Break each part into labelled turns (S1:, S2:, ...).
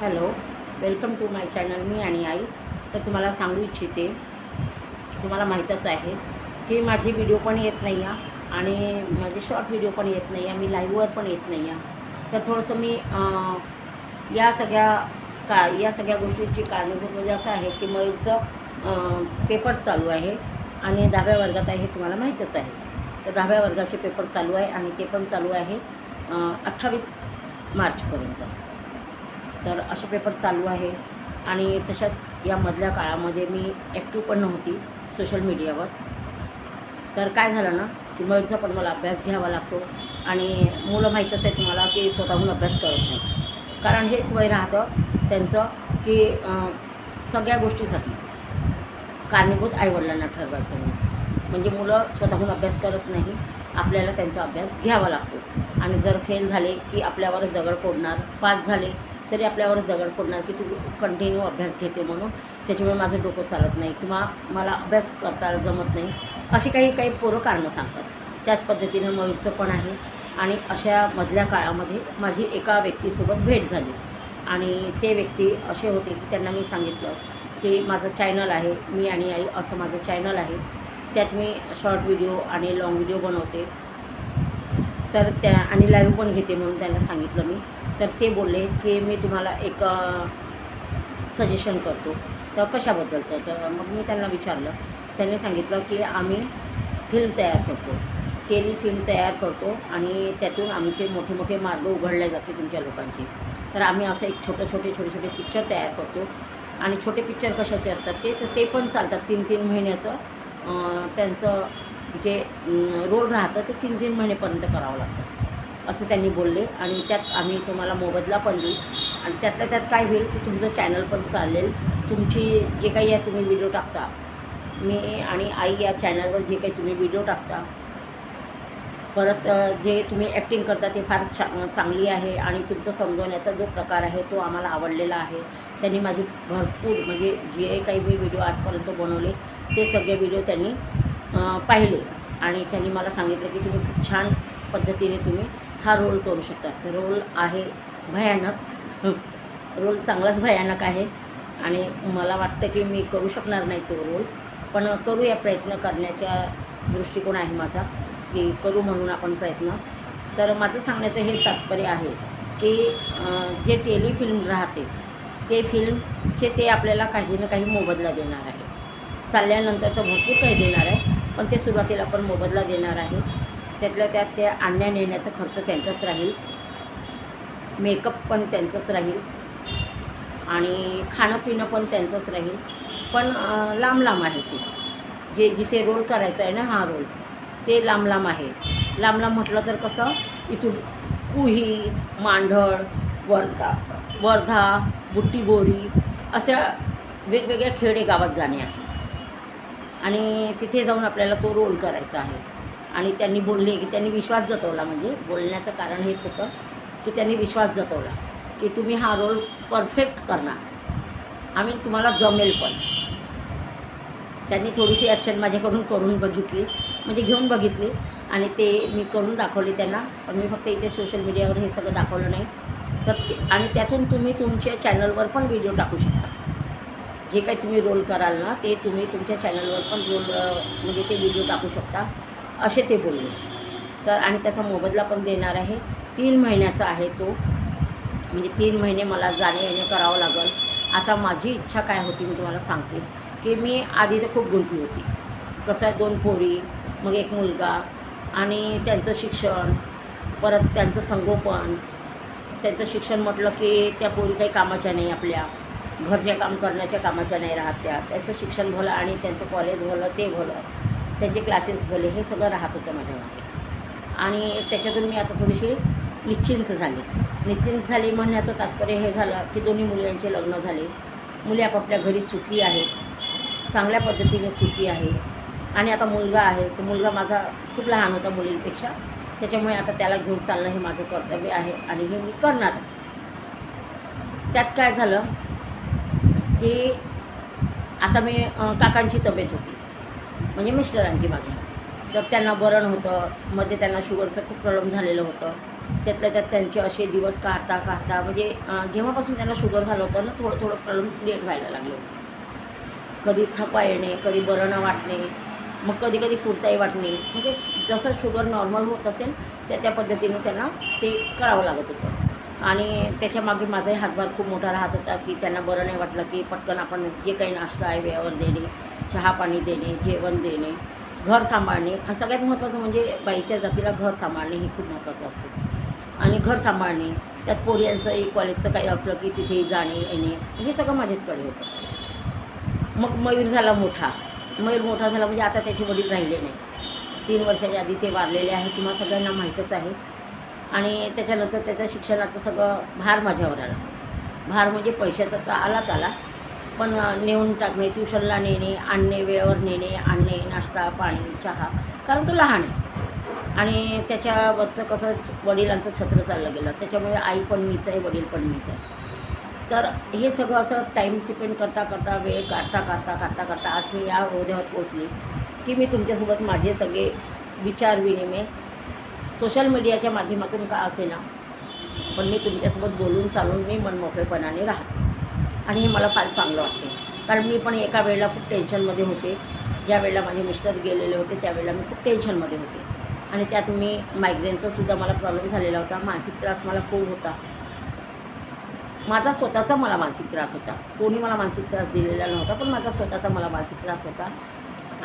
S1: Hello welcome to my channel मी आणि आई. तर तुम्हाला सांगू इच्छिते की तुम्हाला माहीतच आहे की माझे व्हिडिओ पण येत नाही आहे आणि माझे शॉर्ट व्हिडिओ पण येत नाही आहे मी लाईव्हवर पण येत नाही आहे. तर थोडंसं मी या सगळ्या का या सगळ्या गोष्टींची कारणीभूत म्हणजे असं आहे की मयूरचं पेपर्स चालू आहे आणि दहाव्या वर्गात आहे हे तुम्हाला माहीतच आहे. तर दहाव्या वर्गाचे पेपर चालू आहे आणि ते पण चालू आहे अठ्ठावीस मार्चपर्यंत. तर असे पेपर चालू आहे. आणि तशाच या मधल्या काळामध्ये मी ॲक्टिव्ह पण नव्हती सोशल मीडियावर तर काय झालं ना की मयूरचा पण मला अभ्यास घ्यावा लागतो आणि मुलं माहीतच आहे तुम्हाला की स्वतःहून अभ्यास करत नाही कारण हेच वय राहतं त्यांचं की सगळ्या गोष्टीसाठी. कारणीभूत आईवडिलांना ठरवायचं म्हणून. म्हणजे मुलं स्वतःहून अभ्यास करत नाही आपल्याला त्यांचा अभ्यास घ्यावा लागतो. आणि जर फेल झाले की आपल्यावरच दगड फोडणार पास झाले तरी आपल्यावर दगड पडणार की तू कंटिन्यू अभ्यास घेते म्हणून. त्याच्यामुळे माझं डोकं चालत नाही किंवा मला अभ्यास करता जमत नाही. अशी काही काही पोरं कारणं सांगतात. त्याच पद्धतीनं मयूरचं पण आहे. आणि अशा मधल्या काळामध्ये माझी एका व्यक्तीसोबत भेट झाली. आणि ते व्यक्ती असे होते की त्यांना मी सांगितलं की माझं चॅनल आहे मी आणि आई असं माझं चॅनल आहे. त्यात मी शॉर्ट व्हिडिओ आणि लाँग व्हिडिओ बनवते. तर त्या आणि लाईव्ह पण घेते म्हणून त्यांना सांगितलं मी. तर ते बोलले की मी तुम्हाला एक सजेशन करतो. तर कशाबद्दलचं? तर मग मी त्यांना विचारलं. त्यांनी सांगितलं की आम्ही फिल्म तयार करतो. केली फिल्म तयार करतो आणि त्यातून आमचे मोठे मोठे मार्ग उघडले जाते तुमच्या लोकांचे. तर आम्ही असं एक छोटे छोटे छोटे छोटे पिक्चर तयार करतो. आणि छोटे पिक्चर कशाचे असतात ते? तर ते पण चालतात तीन तीन महिन्याचं. त्यांचं जे रोल राहतं ते तीन तीन महिनेपर्यंत करावं लागतं. असं त्यांनी बोलले. आणि त्यात आम्ही तुम्हाला मोबदला पण देऊ. आणि त्यातल्या त्यात काय होईल की तुमचं चॅनल पण चालेल. तुमची जे काही आहे तुम्ही व्हिडिओ टाकता. मी आणि आई या चॅनलवर जे काही तुम्ही व्हिडिओ टाकता. परत जे तुम्ही ॲक्टिंग करता ते फार छा चांगली आहे. आणि तुमचं समजवण्याचा जो प्रकार आहे तो आम्हाला आवडलेला आहे. त्यांनी माझी भरपूर म्हणजे जे काही मी व्हिडिओ आजपर्यंत बनवले ते सगळे व्हिडिओ त्यांनी पाहिले. आणि त्यांनी मला सांगितलं की तुम्ही खूप छान पद्धतीने तुम्ही हा रोल करू शकता रोल आहे भयानक. रोल चांगलाच भयानक आहे आणि मला वाटतं की मी करू शकणार नाही तो रोल. पण करूया प्रयत्न करण्याच्या दृष्टिकोन आहे माझा की करू म्हणून आपण प्रयत्न. तर माझं सांगण्याचं हेच तात्पर्य आहे की जे टेलिफिल्म राहते ते फिल्मचे ते आपल्याला काही ना काही मोबदला देणार आहे. चालल्यानंतर तर भरपूर काही देणार आहे पण ते सुरुवातीला आपण मोबदला देणार आहे. त्यातल्या त्यात ते आणण्या नेण्याचा खर्च त्यांचाच राहील. मेकअप पण त्यांचंच राहील. आणि खाणं पिणं पण त्यांचंच राहील. पण लांब लांब आहे ते. जे जिथे रोल करायचा आहे ना हा रोल ते लांब लांब आहे. लांब लांब म्हटलं तर कसं इथून कुही मांढळ वर्धा वर्धा बुट्टीबोरी अशा वेगवेगळ्या खेडे गावात जाणे आहे. आणि तिथे जाऊन आपल्याला तो रोल करायचा आहे. आणि त्यांनी बोलले की त्यांनी विश्वास जतवला. म्हणजे बोलण्याचं कारण हेच होतं की त्यांनी विश्वास जतवला की तुम्ही हा रोल परफेक्ट करणार. आम्ही तुम्हाला जमेल पण. त्यांनी थोडीशी ॲक्शन माझ्याकडून करून बघितली. म्हणजे घेऊन बघितली. आणि ते मी करून दाखवली त्यांना. पण मी फक्त इथे सोशल मीडियावर हे सगळं दाखवलं नाही. तर ते आणि त्यातून तुम्ही तुमच्या चॅनलवर पण व्हिडिओ टाकू शकता. जे काही तुम्ही रोल कराल ना ते तुम्ही तुमच्या चॅनलवर पण रोल म्हणजे ते व्हिडिओ टाकू शकता. असे ते बोलले. तर आणि त्याचा मोबदला पण देणार आहे. तीन महिन्याचा आहे तो. म्हणजे तीन महिने मला जाणे येणे करावं लागेल. आता माझी इच्छा काय होती मी तुम्हाला सांगते. की मी आधी तर खूप गुंतली होती. कसं आहे दोन पोरी मग एक मुलगा आणि त्यांचं शिक्षण परत त्यांचं संगोपन. त्यांचं शिक्षण म्हटलं की त्या पोरी काही कामाच्या नाही आपल्या. घरच्या काम करण्याच्या कामाच्या नाही राहत त्या. त्यांचं शिक्षण भलं आणि त्यांचं कॉलेज भलं ते भलं. त्याचे क्लासेस भले हे सगळं राहत होतं माझ्यामध्ये आणि त्याच्यातून मी आता थोडीशी निश्चिंत झाली. निश्चिंत झाली म्हणण्याचं तात्पर्य हे झालं की दोन्ही मुलींचे लग्न झाले. मुली आपापल्या घरी सुखी आहेत. चांगल्या पद्धतीने सुखी आहे आणि आता मुलगा आहे. तो मुलगा माझा खूप लहान होता मुलींपेक्षा. त्याच्यामुळे आता त्याला घेऊन चालणं हे माझं कर्तव्य आहे आणि हे मी करणार त्यात काय झालं की आता मी काकांची तब्येत होती. म्हणजे मिस्टरांची माझ्या तर त्यांना बरण होतं मध्ये त्यांना शुगरचं खूप प्रॉब्लेम झालेलं होतं. त्यातल्या त्यात त्यांचे असे दिवस काढता काढता म्हणजे जेव्हापासून त्यांना शुगर झालं होतं ना थोडं थोडं प्रॉब्लेम क्रिएट व्हायला लागले होते. कधी थपा येणे कधी बरणं वाटणे मग कधी कधी फुरताई वाटणे. म्हणजे जसं शुगर नॉर्मल होत असेल त्या त्या पद्धतीने त्यांना ते करावं लागत होतं. आणि त्याच्यामागे माझाही हातभार खूप मोठा राहत होता की त्यांना बरं नाही वाटलं की पटकन आपण जे काही नाश्ता आहे वेळेवर देणे. चहा पाणी देणे जेवण देणे घर सांभाळणे सगळ्यात महत्त्वाचं म्हणजे बाईच्या जातीला घर सांभाळणे हे खूप महत्त्वाचं असतं. आणि घर सांभाळणे त्यात पोरियांचंही कॉलेजचं काही असलं की तिथे जाणे येणे हे सगळं माझ्याचकडे होतं. मग मयूर झाला मोठा. मयूर मोठा झाला म्हणजे आता त्याचे वडील राहिले नाही. तीन वर्षाच्या आधी ते वारलेले आहे तुम्हाला सगळ्यांना माहीतच आहे. आणि त्याच्यानंतर त्याच्या शिक्षणाचं सगळं भार माझ्यावर आला. भार म्हणजे पैशाचा तर आलाच आला. पण नेऊन टाकणे ट्युशनला नेणे आणणे वेळेवर नेणे आणणे नाश्ता पाणी चहा कारण तो लहान आहे. आणि त्याच्या बसचं कसं वडिलांचं छत्र चाललं गेलं त्याच्यामुळे आई पण मीच आहे वडील पण मीच आहे. तर हे सगळं असं टाईम स्पेंड करता करता वेळ काढता काढता काढता काढता आज मी या हृदयावर पोचली की मी तुमच्यासोबत माझे सगळे विचार विनिमय सोशल मीडियाच्या माध्यमातून का असेना पण मी तुमच्यासोबत बोलून चालून मी मनमोकळेपणाने राहते. आणि हे मला फार चांगलं वाटते कारण मी पण एका वेळेला खूप टेन्शनमध्ये होते. ज्या वेळेला माझे मिस्टर गेलेले होते त्यावेळेला मी खूप टेन्शनमध्ये होते. आणि त्यात मी मायग्रेनचा सुद्धा मला प्रॉब्लेम झालेला होता. मानसिक त्रास मला खूप होता. माझा स्वतःचा मला मानसिक त्रास होता. कोणी मला मानसिक त्रास दिलेला नव्हता पण माझा स्वतःचा मला मानसिक त्रास होता.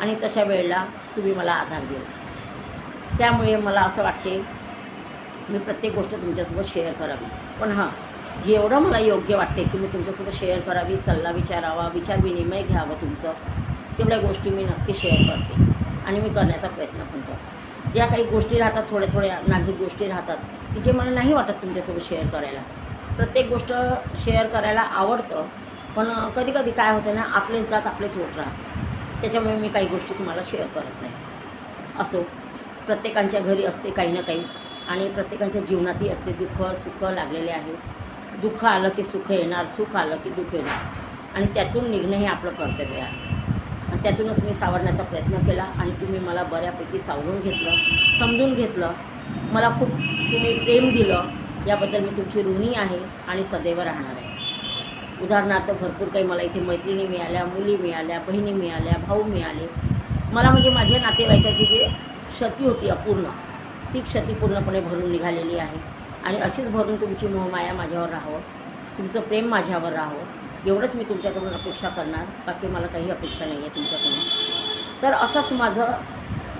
S1: आणि तशा वेळेला तुम्ही मला आधार दिला. त्यामुळे मला असं वाटते मी प्रत्येक गोष्ट तुमच्यासोबत शेअर करावी. पण हां जेवढं मला योग्य वाटते की मी तुमच्यासोबत शेअर करावी सल्ला विचारावा विचार विनिमय घ्यावं तुमचं. तेवढ्या गोष्टी मी नक्की शेअर करते. आणि मी करण्याचा प्रयत्न पण करते. ज्या काही गोष्टी राहतात थोड्या थोड्या नाजूक गोष्टी राहतात की जे मला नाही वाटत तुमच्यासोबत शेअर करायला. प्रत्येक गोष्ट शेअर करायला आवडतं पण कधी कधी काय होतं ना आपलेच जात आपलेच होत राहत त्याच्यामुळे मी काही गोष्टी तुम्हाला शेअर करत नाही. असो प्रत्येकांच्या घरी असते काही ना काही. आणि प्रत्येकांच्या जीवनातही असते दुःख सुख लागलेले आहे. दुःख आलं की सुख येणार सुख आलं की दुःख येणार. आणि त्यातून निघणं हे आपलं कर्तव्य आहे. आणि त्यातूनच मी सावरण्याचा प्रयत्न केला आणि तुम्ही मला बऱ्यापैकी सावरून घेतलं समजून घेतलं. मला खूप तुम्ही प्रेम दिलं. याबद्दल मी तुमची ऋणी आहे आणि सदैव राहणार आहे. उदाहरणार्थ भरपूर काही मला इथे मैत्रिणी मिळाल्या मुली मिळाल्या बहिणी मिळाल्या भाऊ मिळाले. मला म्हणजे माझ्या नातेवाईकाची जी क्षती होती अपूर्ण ती क्षती पूर्णपणे भरून निघालेली आहे. आणि अशीच भरून तुमची मोहमाया माझ्यावर राहावं. तुमचं प्रेम माझ्यावर राहावं. एवढंच मी तुमच्याकडून अपेक्षा करणार. बाकी मला काही अपेक्षा नाही आहे तुमच्याकडून. तर असंच माझं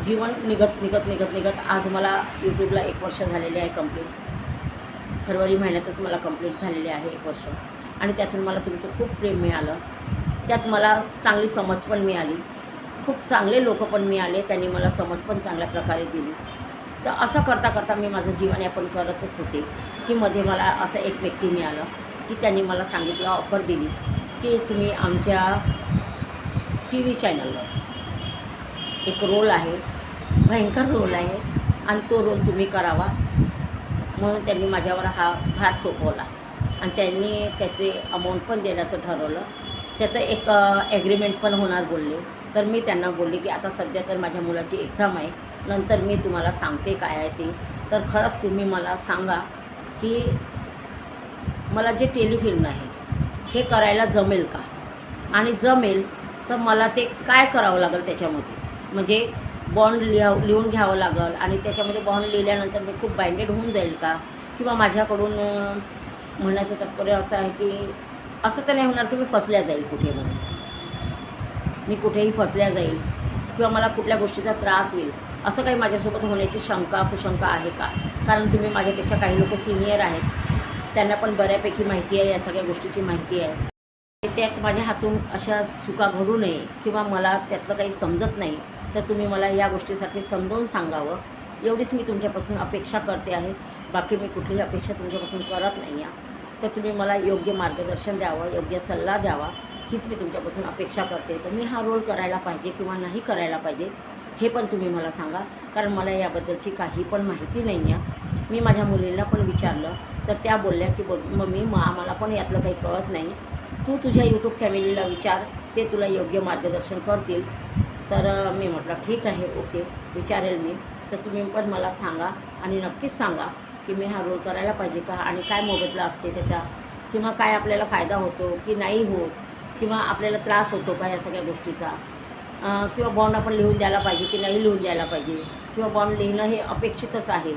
S1: जीवन निघत निघत निघत निघत आज मला यूट्यूबला एक वर्ष झालेले आहे कंप्लीट फरवरी महिन्यातच मला कंप्लीट झालेले आहे एक वर्ष. आणि त्यातून मला तुमचं खूप प्रेम मिळालं. त्यात मला चांगली समज पण मिळाली. खूप चांगले लोक पण मिळाले. त्यांनी मला समज पण चांगल्या प्रकारे दिली. तर असं करता करता मी माझं जीवनयापन करतच होते की मध्ये मला असं एक व्यक्ती मिळालं की त्यांनी मला सांगितलं ऑफर दिली की तुम्ही आमच्या टी व्ही चॅनलवर एक रोल आहे भयंकर रोल आहे आणि तो रोल तुम्ही करावा. म्हणून त्यांनी माझ्यावर हा भार सोपवला आणि त्यांनी त्याचे अमाऊंट पण देण्याचं ठरवलं. त्याचं एक ॲग्रीमेंट पण होणार बोलले. तर मी त्यांना बोलले की आता सध्या तर माझ्या मुलाची एक्झाम आहे. नंतर मी तुम्हाला सांगते काय आहे ते. तर खरंच तुम्ही मला सांगा की मला जे टेलिफिल्म आहे हे करायला जमेल का? आणि जमेल तर मला ते काय करावं लागेल त्याच्यामध्ये? म्हणजे बॉन्ड लिहा लिहून घ्यावं लागेल आणि त्याच्यामध्ये बॉन्ड लिहिल्यानंतर मी खूप बाइंडेड होऊन जाईल का? किंवा माझ्याकडून म्हणण्याचं म्हणायचं तात्पर्य असं आहे की असं तर नाही होणार की मी फसल्या जाईल कुठे म्हणून. मी कुठेही फसल्या जाईल किंवा मला कुठल्या गोष्टीचा त्रास होईल. असं काही माझ्यासोबत होण्याची शंका कुशंका आहे का? कारण तुम्ही माझ्यापेक्षा काही लोक सिनियर आहेत. त्यांना पण बऱ्यापैकी माहिती आहे या सगळ्या गोष्टीची माहिती आहे. त्यात माझ्या हातून अशा चुका घडू नये किंवा मला त्यातलं काही समजत नाही तर तुम्ही मला या गोष्टीसाठी समजावून सांगावं. एवढीच मी तुमच्यापासून अपेक्षा करते आहे. बाकी मी कुठलीही अपेक्षा तुमच्यापासून करत नाही आहे. तर तुम्ही मला योग्य मार्गदर्शन द्यावं योग्य सल्ला द्यावा. हीच मी तुमच्यापासून अपेक्षा करते. तर मी हा रोल करायला पाहिजे किंवा नाही करायला पाहिजे हे पण तुम्ही मला सांगा. कारण मला याबद्दलची काही पण माहिती नाही आहे मी माझ्या मुलींना पण विचारलं. तर त्या बोलल्या की बोल मम्मी मग आम्हाला पण यातलं काही कळत नाही. तू तुझ्या यूट्यूब फॅमिलीला विचार. ते तुला योग्य मार्गदर्शन करतील. तर मी म्हटलं ठीक आहे ओके. विचारेल मी. तर तुम्ही पण मला सांगा आणि नक्कीच सांगा की मी हा रोल करायला पाहिजे का आणि काय मोबदला असते त्याचा किंवा काय आपल्याला फायदा होतो की नाही होत? किंवा आपल्याला त्रास होतो का या सगळ्या गोष्टीचा? किंवा बॉन्ड आपण लिहून द्यायला पाहिजे की नाही लिहून द्यायला पाहिजे. किंवा बॉन्ड लिहिणं हे अपेक्षितच आहे.